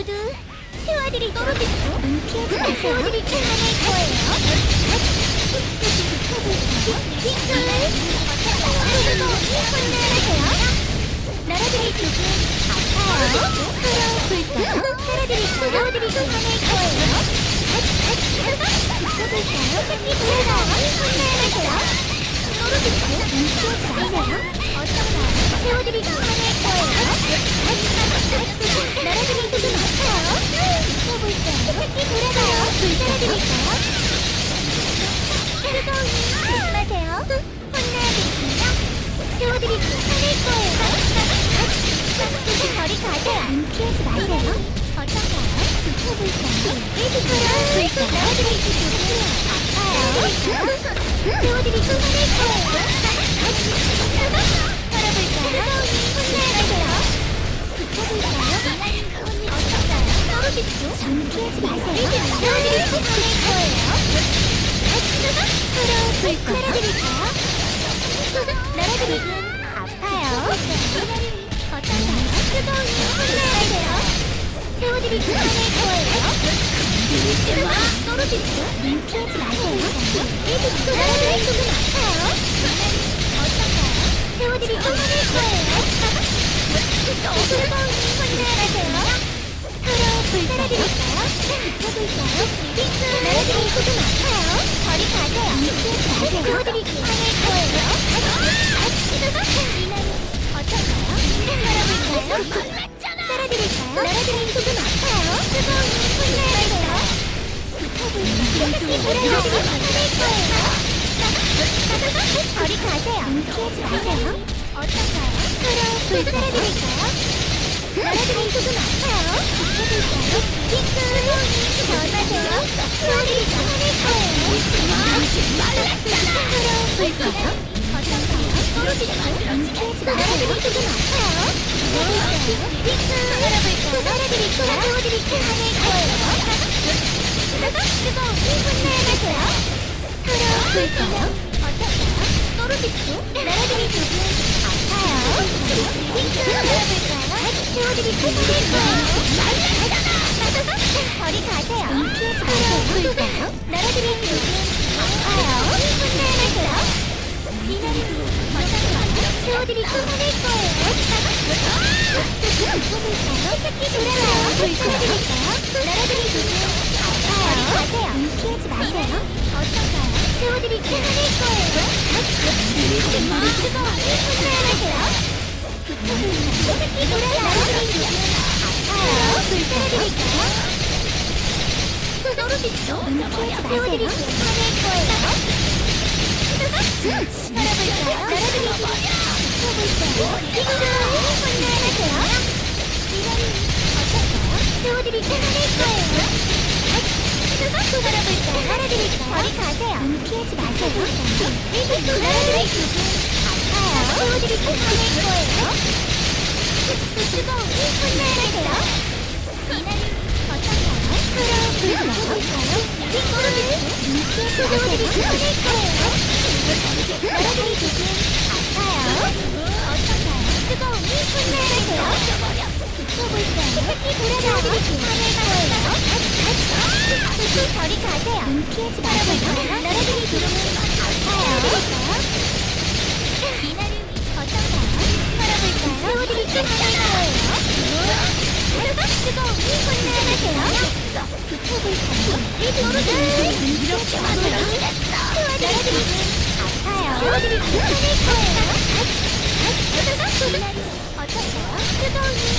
모두 세워드리 떨어지죠. 눈 피하지 마세요. 세워드리게 하는 거예요. 혼내세요. 나라들이 조금 아파요. 풀어볼까요? 세워드리고 세워드리고 하는 거예요. 붙어볼까요? 새끼 돌아가요. 혼내세요. 떨어지죠. 세워드리고 하는 거예요. 붙어볼까요? 새끼 돌아가요. 불살아드릴까요? 뜨거운 조심하세요. 혼내야겠습니다. 세워드리고 하는 거예요. 저리 가세요. 눈 피하지 아파요. 어떤가요? 뜨거운 혼내야겠어요. 세워드리고 하는 거예요. 마! 떨어지죠? 눈 피하지 마세요. 일찍 나라들이 조금 아파요. 서로 불살아드릴까요? 붙어볼까요? 핑크 나라들이 조금 아파요. 저리 가세요. 마세요. 세워드리고 하는 거예요. 이날은 어떤가요? 살아볼까요? 썰어드릴까요? 나라들이 조금 아파요. 뜨거운 혼내야겠어요. 붙어볼까요? 나라들이 화낼 거예요. 저리 가세요. 피하지 마세요. 어떤가요? 서로 불살아드릴까요? 떨어지죠? 나라들이 조금 아파요. 핑크 알아볼까요? 나라들이 도와드릴게 하낼 거예요. 뜨거운 혼내야겠어요. 서로 볼까요? 어떤가요? 떨어지죠? 나라들이 조금 아파요. 핑크 알아볼까요? 하낼 거예요. 저리 가세요. 볼까요? 나라들이 조금 아파요. 어떤가요? 세워드릴게 하낼 거예요. 돌아가요. 불살아드릴까요? 나라들이 조금 아파요. 가세요. 피하지 마세요. 어떤가요? 하낼 거예요. 밀지 마. 뜨거운 혼내야겠어요. 붙어볼까요? 새끼 돌아가요. 피하지 마세요. 이날은 어떨까요? 세워드릴게 하낼 거예요. 알아볼까요? 알아드릴까요? 저리 가세요. 눈 피하지 마세요. 조금 아파요. 세워드릴게 하낼 거예요. 뜨거운 혼내야겠어요. 붙어볼까요? 거예요. 저리 아파요. 세워드릴게 하늘 거예요. 뜨거운